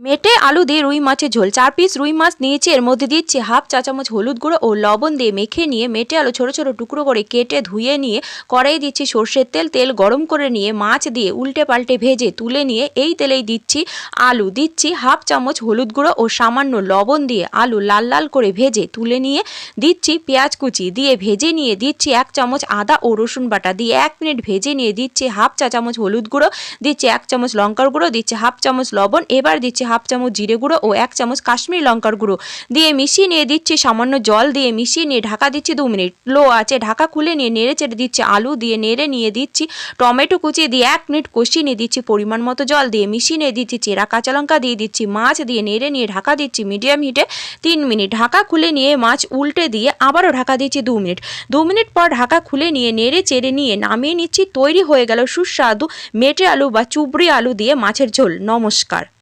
মেটে আলু দিয়ে রুই মাছের ঝোল। চার পিস রুই মাছ নিয়েছি, এর মধ্যে দিচ্ছি হাফ চা চামচ হলুদ গুঁড়ো ও লবণ দিয়ে মেখে নিয়ে মেটে আলু ছোটো ছোটো টুকরো করে কেটে ধুয়ে নিয়ে কড়াই দিচ্ছি সর্ষের তেল। তেল গরম করে নিয়ে মাছ দিয়ে উল্টে পাল্টে ভেজে তুলে নিয়ে এই তেলেই দিচ্ছি আলু। দিচ্ছি হাফ চামচ হলুদ গুঁড়ো ও সামান্য লবণ দিয়ে আলু লাল লাল করে ভেজে তুলে নিয়ে দিচ্ছি পেঁয়াজ কুচি দিয়ে ভেজে নিয়ে দিচ্ছি এক চামচ আদা ও রসুন বাটা দিয়ে এক মিনিট ভেজে নিয়ে দিচ্ছি হাফ চা চামচ হলুদ গুঁড়ো, দিচ্ছি এক চামচ লঙ্কার গুঁড়ো, দিচ্ছি হাফ চামচ লবণ। এবার দিচ্ছি হাফ চামচ জিরে গুঁড়ো ও এক চামচ কাশ্মীর লঙ্কার গুঁড়ো। দিয়ে মিশিয়ে নিয়ে দিচ্ছি সামান্য জল দিয়ে মিশিয়ে নিয়ে ঢাকা দিচ্ছি দু মিনিট। লো আছে ঢাকা খুলে নিয়ে নেড়ে চেড়ে দিচ্ছি আলু দিয়ে নেড়ে নিয়ে দিচ্ছি টমেটো কুচিয়ে দিয়ে এক মিনিট কষিয়ে নিয়ে দিচ্ছি পরিমাণ মতো জল দিয়ে মিশিয়ে নিয়ে দিচ্ছি চেরা কাঁচা লঙ্কা দিয়ে দিচ্ছি মাছ দিয়ে নেড়ে নিয়ে ঢাকা দিচ্ছি মিডিয়াম হিটে তিন মিনিট। ঢাকা খুলে নিয়ে মাছ উল্টে দিয়ে আবারও ঢাকা দিচ্ছি দু মিনিট। দু মিনিট পর ঢাকা খুলে নিয়ে নেড়ে চেড়ে নিয়ে নামিয়ে নিচ্ছি, তৈরি হয়ে গেল সুস্বাদু মেটে আলু বা চুবড়ি আলু দিয়ে মাছের ঝোল। নমস্কার।